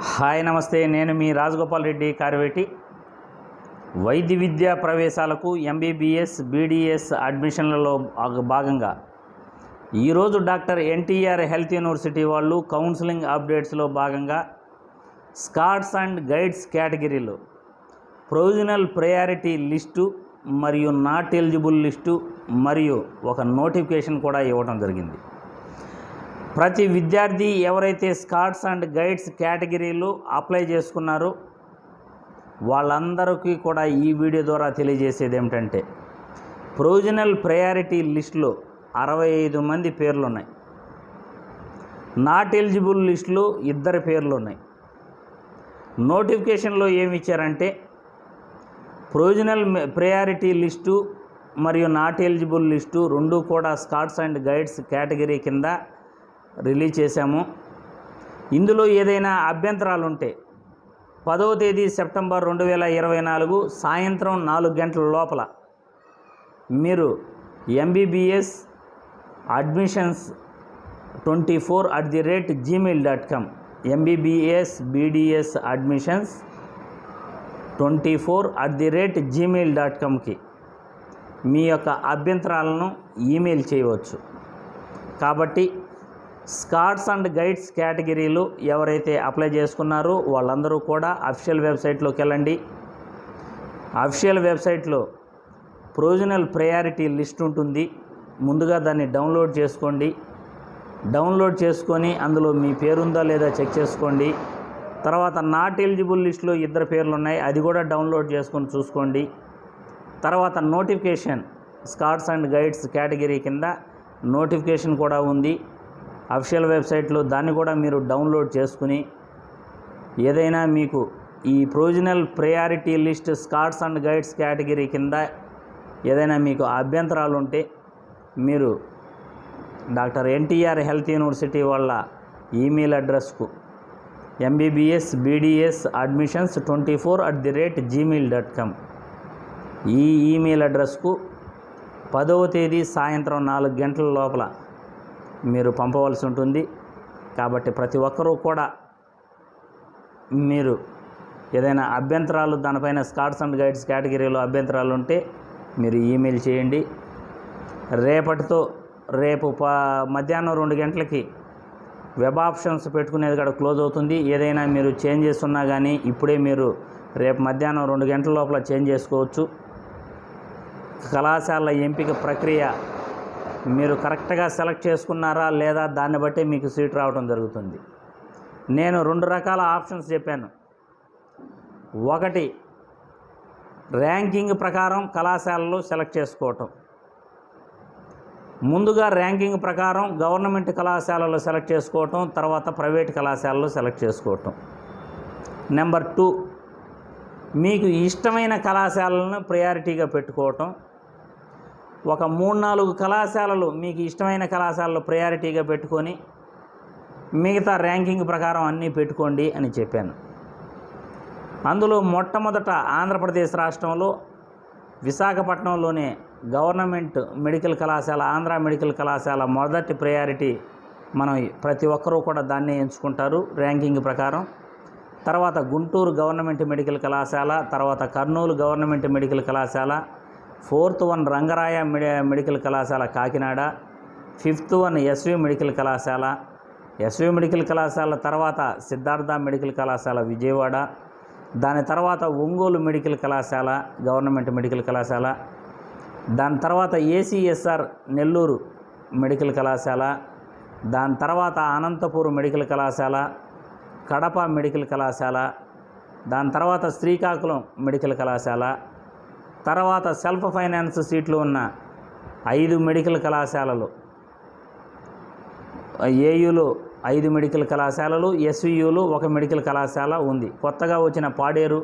Hi నమస్తే. నేను మీ రాజగోపాల్ రెడ్డి కార్వేటి. వైద్య విద్యా ప్రవేశాలకు ఎంబీబీఎస్ బీడీఎస్ అడ్మిషన్లలో భాగ- భాగంగా ఈరోజు డాక్టర్ ఎన్టీఆర్ హెల్త్ యూనివర్సిటీ వాళ్ళు కౌన్సిలింగ్ అప్డేట్స్లో భాగంగా స్కాట్స్ అండ్ గైడ్స్ కేటగిరీలో ప్రొవిజనల్ ప్రయారిటీ లిస్టు మరియు నాట్ ఎలిజిబుల్ లిస్టు మరియు ఒక నోటిఫికేషన్ కూడా ఇవ్వడం జరిగింది. ప్రతి విద్యార్థి ఎవరైతే స్కాట్స్ అండ్ గైడ్స్ కేటగిరీలు అప్లై చేసుకున్నారో వాళ్ళందరికీ కూడా ఈ వీడియో ద్వారా తెలియజేసేది ఏమిటంటే ప్రొవిజనల్ ప్రయారిటీ లిస్టులో అరవై ఐదు మంది పేర్లు ఉన్నాయి నాట్ ఎలిజిబుల్ లిస్టులో ఇద్దరు పేర్లు ఉన్నాయి నోటిఫికేషన్లో ఏమి ఇచ్చారంటే ప్రొవిజనల్ ప్రయారిటీ లిస్టు మరియు నాట్ ఎలిజిబుల్ లిస్టు రెండు కూడా స్కాట్స్ అండ్ గైడ్స్ కేటగిరీ కింద రిలీజ్ చేశాము. ఇందులో ఏదైనా అభ్యంతరాలు ఉంటే పదవ తేదీ సెప్టెంబర్ రెండు వేల ఇరవై నాలుగు సాయంత్రం నాలుగు గంటల లోపల మీరు MBBS admissions twenty four at the rate Gmail dot com MBBS BDS admissions twenty four at the rate Gmail dot కామ్కి మీ యొక్క అభ్యంతరాలను ఈమెయిల్ చేయవచ్చు. కాబట్టి స్కాట్స్ అండ్ గైడ్స్ కేటగిరీలు ఎవరైతే అప్లై చేసుకున్నారో వాళ్ళందరూ కూడా అఫిషియల్ వెబ్సైట్లోకి వెళ్ళండి. అఫిషియల్ వెబ్సైట్లో ప్రొవిజనల్ ప్రయారిటీ లిస్ట్ ఉంటుంది. ముందుగా దాన్ని డౌన్లోడ్ చేసుకోండి. డౌన్లోడ్ చేసుకొని అందులో మీ పేరుందా లేదా చెక్ చేసుకోండి. తర్వాత నాట్ ఎలిజిబుల్ లిస్టులో ఇద్దరు పేర్లు ఉన్నాయి అది కూడా డౌన్లోడ్ చేసుకొని చూసుకోండి. తర్వాత notification scouts and guides category కింద నోటిఫికేషన్ కూడా ఉంది. అఫిషియల్ వెబ్సైట్లో దాన్ని కూడా మీరు డౌన్లోడ్ చేసుకుని ఏదైనా మీకు ఈ provisional priority list scouts and guides category కింద ఏదైనా మీకు అభ్యంతరాలు ఉంటే మీరు డాక్టర్ ఎన్టీఆర్ హెల్త్ యూనివర్సిటీ వాళ్ళ email అడ్రస్కు MBBS BDS admissions twenty four at the rate Gmail dot com ఈ ఈమెయిల్ అడ్రస్కు పదవ తేదీ సాయంత్రం నాలుగు గంటల లోపల మీరు పంపవలసి ఉంటుంది. కాబట్టి ప్రతి ఒక్కరూ కూడా మీరు ఏదైనా అభ్యంతరాలు దానిపైన స్కాట్స్ అండ్ గైడ్స్ కేటగిరీలో అభ్యంతరాలు ఉంటే మీరు ఈమెయిల్ చేయండి. రేపటితో రేపు ప మధ్యాహ్నం రెండు గంటలకి వెబ్ ఆప్షన్స్ పెట్టుకునేది కూడా క్లోజ్ అవుతుంది. ఏదైనా మీరు చేంజ్ చేస్తున్నా కానీ ఇప్పుడే మీరు రేపు మధ్యాహ్నం రెండు గంటల లోపల చేంజ్ చేసుకోవచ్చు. కళాశాల ఎంపిక ప్రక్రియ మీరు కరెక్ట్గా సెలెక్ట్ చేసుకున్నారా లేదా దాన్ని బట్టి మీకు సీట్ రావడం జరుగుతుంది. నేను రెండు రకాల ఆప్షన్స్ చెప్పాను. ఒకటి ర్యాంకింగ్ ప్రకారం కళాశాలలు సెలెక్ట్ చేసుకోవటం. ముందుగా ర్యాంకింగ్ ప్రకారం గవర్నమెంట్ కళాశాలలో సెలెక్ట్ చేసుకోవటం తర్వాత ప్రైవేట్ కళాశాలలో సెలెక్ట్ చేసుకోవటం. నెంబర్ టూ మీకు ఇష్టమైన కళాశాలను ప్రయారిటీగా పెట్టుకోవటం. ఒక మూడు నాలుగు కళాశాలలు మీకు ఇష్టమైన కళాశాలలో ప్రయారిటీగా పెట్టుకొని మిగతా ర్యాంకింగ్ ప్రకారం అన్నీ పెట్టుకోండి అని చెప్పాను. అందులో మొట్టమొదట ఆంధ్రప్రదేశ్ రాష్ట్రంలో విశాఖపట్నంలోనే గవర్నమెంట్ మెడికల్ కళాశాల ఆంధ్ర మెడికల్ కళాశాల మొదటి ప్రయారిటీ మనం ప్రతి ఒక్కరూ కూడా దాన్నే ఎంచుకుంటారు ర్యాంకింగ్ ప్రకారం. తర్వాత గుంటూరు గవర్నమెంట్ మెడికల్ కళాశాల తర్వాత కర్నూలు గవర్నమెంట్ మెడికల్ కళాశాల ఫోర్త్ వన్ రంగరాయ మెడికల్ కళాశాల Kakinada fifth one SV medical కళాశాల ఎస్వి మెడికల్ కళాశాల తర్వాత సిద్ధార్థ మెడికల్ కళాశాల విజయవాడ దాని తర్వాత ఒంగోలు మెడికల్ కళాశాల గవర్నమెంట్ మెడికల్ కళాశాల దాని తర్వాత ఏసీఎస్ఆర్ నెల్లూరు మెడికల్ కళాశాల దాని తర్వాత అనంతపూర్ మెడికల్ కళాశాల కడప మెడికల్ కళాశాల దాని తర్వాత శ్రీకాకుళం మెడికల్ కళాశాల తర్వాత సెల్ఫ్ ఫైనాన్స్ సీట్లు ఉన్న ఐదు మెడికల్ కళాశాలలు. ఏయులు ఐదు మెడికల్ కళాశాలలు ఎస్వియులు ఒక మెడికల్ కళాశాల ఉంది. కొత్తగా వచ్చిన పాడేరు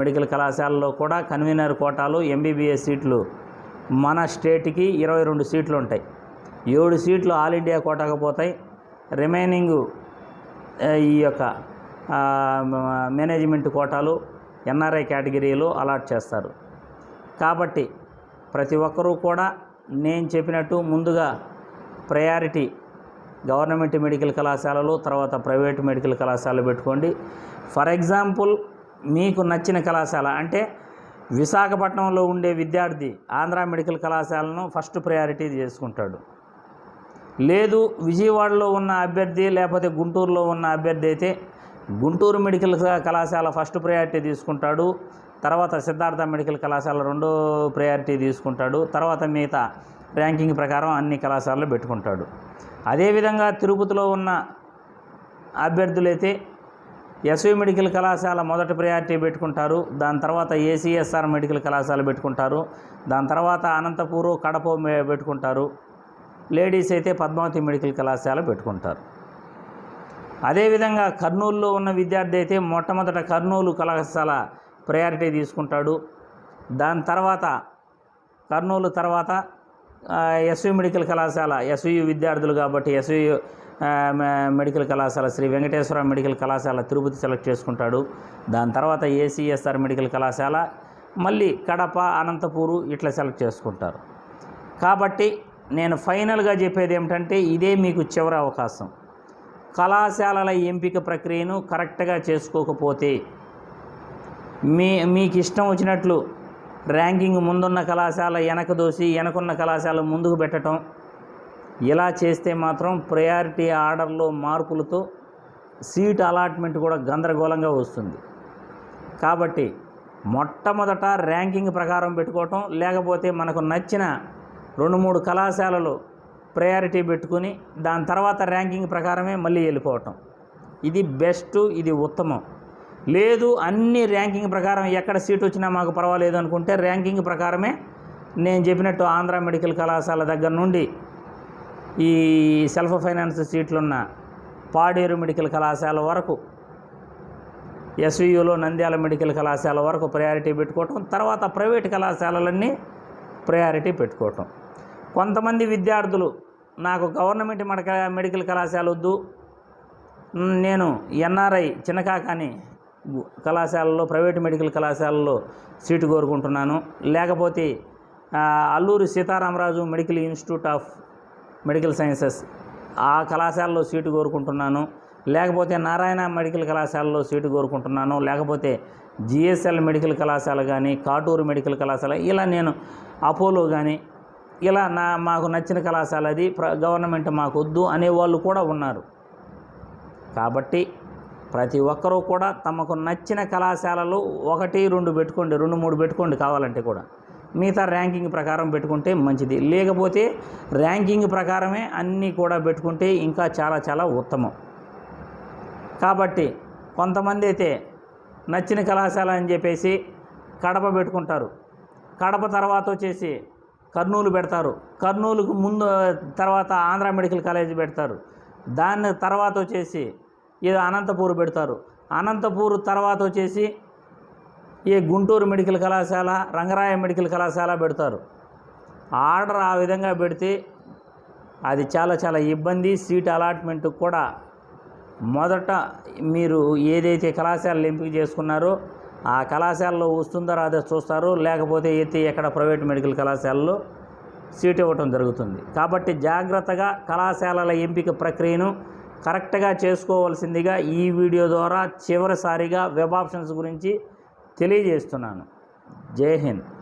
మెడికల్ కళాశాలలో కూడా కన్వీనర్ కోటాలు ఎంబీబీఎస్ సీట్లు మన స్టేట్కి ఇరవై రెండు సీట్లు ఉంటాయి. ఏడు సీట్లు ఆల్ ఇండియా కోటాకు పోతాయి. రిమైనింగ్ ఈ యొక్క మేనేజ్మెంట్ కోటాలు ఎన్ఆర్ఐ కేటగిరీలో అలాట్ చేస్తారు. కాబట్టి ప్రతి ఒక్కరూ కూడా నేను చెప్పినట్టు ముందుగా ప్రయారిటీ గవర్నమెంట్ మెడికల్ కళాశాలలు తర్వాత ప్రైవేట్ మెడికల్ కళాశాలలు పెట్టుకోండి. ఫర్ ఎగ్జాంపుల్ మీకు నచ్చిన కళాశాల అంటే విశాఖపట్నంలో ఉండే విద్యార్థి ఆంధ్ర మెడికల్ కళాశాలను ఫస్ట్ ప్రయారిటీ చేసుకుంటాడు. లేదు విజయవాడలో ఉన్న అభ్యర్థి లేకపోతే గుంటూరులో ఉన్న అభ్యర్థి అయితే గుంటూరు మెడికల్ కళాశాల ఫస్ట్ ప్రయారిటీ తీసుకుంటాడు. తర్వాత సిద్ధార్థ మెడికల్ కళాశాల రెండో ప్రయారిటీ తీసుకుంటాడు. తర్వాత మిగతా ర్యాంకింగ్ ప్రకారం అన్ని కళాశాలలు పెట్టుకుంటాడు. అదేవిధంగా తిరుపతిలో ఉన్న అభ్యర్థులైతే ఎస్వి మెడికల్ కళాశాల మొదటి ప్రయారిటీ పెట్టుకుంటారు. దాని తర్వాత ఏసీఎస్ఆర్ మెడికల్ కళాశాల పెట్టుకుంటారు. దాని తర్వాత అనంతపూరు కడప పెట్టుకుంటారు. లేడీస్ అయితే పద్మావతి మెడికల్ కళాశాల పెట్టుకుంటారు. అదేవిధంగా కర్నూలులో ఉన్న విద్యార్థి అయితే మొట్టమొదట కర్నూలు కళాశాల ప్రయారిటీ తీసుకుంటాడు. దాని తర్వాత కర్నూలు తర్వాత ఎస్వి మెడికల్ కళాశాల ఎస్వియు విద్యార్థులు కాబట్టి ఎస్వియు మె- మెడికల్ కళాశాల శ్రీ వెంకటేశ్వర మెడికల్ కళాశాల తిరుపతి సెలెక్ట్ చేసుకుంటాడు. దాని తర్వాత ఏసీఎస్ఆర్ మెడికల్ కళాశాల మళ్ళీ కడప అనంతపూరు ఇట్లా సెలెక్ట్ చేసుకుంటారు. కాబట్టి నేను ఫైనల్గా చెప్పేది ఏమిటంటే ఇదే మీకు చివరి అవకాశం. కళాశాలల ఎంపిక ప్రక్రియను కరెక్ట్గా చేసుకోకపోతే మీ మీకు ఇష్టం వచ్చినట్లు ర్యాంకింగ్ ముందున్న కళాశాల వెనక దోసి వెనకున్న కళాశాల ముందుకు పెట్టడం ఇలా చేస్తే మాత్రం ప్రయారిటీ ఆర్డర్లో మార్పులతో సీట్ అలాట్మెంట్ కూడా గందరగోళంగా వస్తుంది. కాబట్టి మొట్టమొదట ర్యాంకింగ్ ప్రకారం పెట్టుకోవటం లేకపోతే మనకు నచ్చిన రెండు మూడు కళాశాలలు ప్రయారిటీ పెట్టుకుని దాని తర్వాత ర్యాంకింగ్ ప్రకారమే మళ్ళీ వెళ్ళిపోవటం. ఇది బెస్ట్ ఇది ఉత్తమం. లేదు అన్ని ర్యాంకింగ్ ప్రకారం ఎక్కడ సీట్ వచ్చినా మాకు పర్వాలేదు అనుకుంటే ర్యాంకింగ్ ప్రకారమే నేను చెప్పినట్టు ఆంధ్ర మెడికల్ కళాశాల దగ్గర నుండి ఈ సెల్ఫ్ ఫైనాన్స్ సీట్లున్న పాడేరు మెడికల్ కళాశాల వరకు ఎస్వియులో నంద్యాల మెడికల్ కళాశాల వరకు ప్రయారిటీ పెట్టుకోవటం తర్వాత ప్రైవేట్ కళాశాలలన్నీ ప్రయారిటీ పెట్టుకోవటం. కొంతమంది విద్యార్థులు నాకు గవర్నమెంట్ మెడక మెడికల్ కళాశాల వద్దు. నేను ఎన్ఆర్ఐ చిన్నకాకాని కళాశాలలో ప్రైవేట్ మెడికల్ కళాశాలలో సీటు కోరుకుంటున్నాను. లేకపోతే Alluri Sitaramaraju medical institute of medical sciences ఆ కళాశాలలో సీటు కోరుకుంటున్నాను. లేకపోతే నారాయణ మెడికల్ కళాశాలలో సీటు కోరుకుంటున్నాను. లేకపోతే జిఎస్ఎల్ మెడికల్ కళాశాల కానీ కాటూరు మెడికల్ కళాశాల ఇలా నేను అపోలో కానీ ఇలా నా మాకు నచ్చిన కళాశాల అది గవర్నమెంట్ మాకు వద్దు అనేవాళ్ళు కూడా ఉన్నారు. కాబట్టి ప్రతి ఒక్కరూ కూడా తమకు నచ్చిన కళాశాలలు ఒకటి రెండు పెట్టుకోండి రెండు మూడు పెట్టుకోండి కావాలంటే కూడా. మిగతా ర్యాంకింగ్ ప్రకారం పెట్టుకుంటే మంచిది. లేకపోతే ర్యాంకింగ్ ప్రకారమే అన్నీ కూడా పెట్టుకుంటే ఇంకా చాలా చాలా ఉత్తమం. కాబట్టి కొంతమంది అయితే నచ్చిన కళాశాల అని చెప్పేసి కడప పెట్టుకుంటారు. కడప తర్వాత వచ్చేసి కర్నూలు పెడతారు. కర్నూలుకు ముందు తర్వాత ఆంధ్ర మెడికల్ కాలేజ్ పెడతారు. దాని తర్వాత వచ్చేసి ఇది అనంతపూర్ పెడతారు. అనంతపూర్ తర్వాత వచ్చేసి ఈ గుంటూరు మెడికల్ కళాశాల రంగరాయ మెడికల్ కళాశాల పెడతారు. ఆర్డర్ ఆ విధంగా పెడితే అది చాలా చాలా ఇబ్బంది సీట్ అలాట్మెంట్ కూడా మొదట మీరు ఏదైతే కళాశాలలు ఎంపిక చేసుకున్నారో ఆ కళాశాలలో వస్తుందో రాదో చూస్తారు. లేకపోతే ఎత్తి ఎక్కడ ప్రైవేట్ మెడికల్ కళాశాలలో సీట్ ఇవ్వటం జరుగుతుంది. కాబట్టి జాగ్రత్తగా కళాశాలల ఎంపిక ప్రక్రియను కరెక్ట్గా చేసుకోవాల్సిందిగా ఈ వీడియో ద్వారా చివరిసారిగా వెబ్ ఆప్షన్స్ గురించి తెలియజేస్తున్నాను. జై హింద్.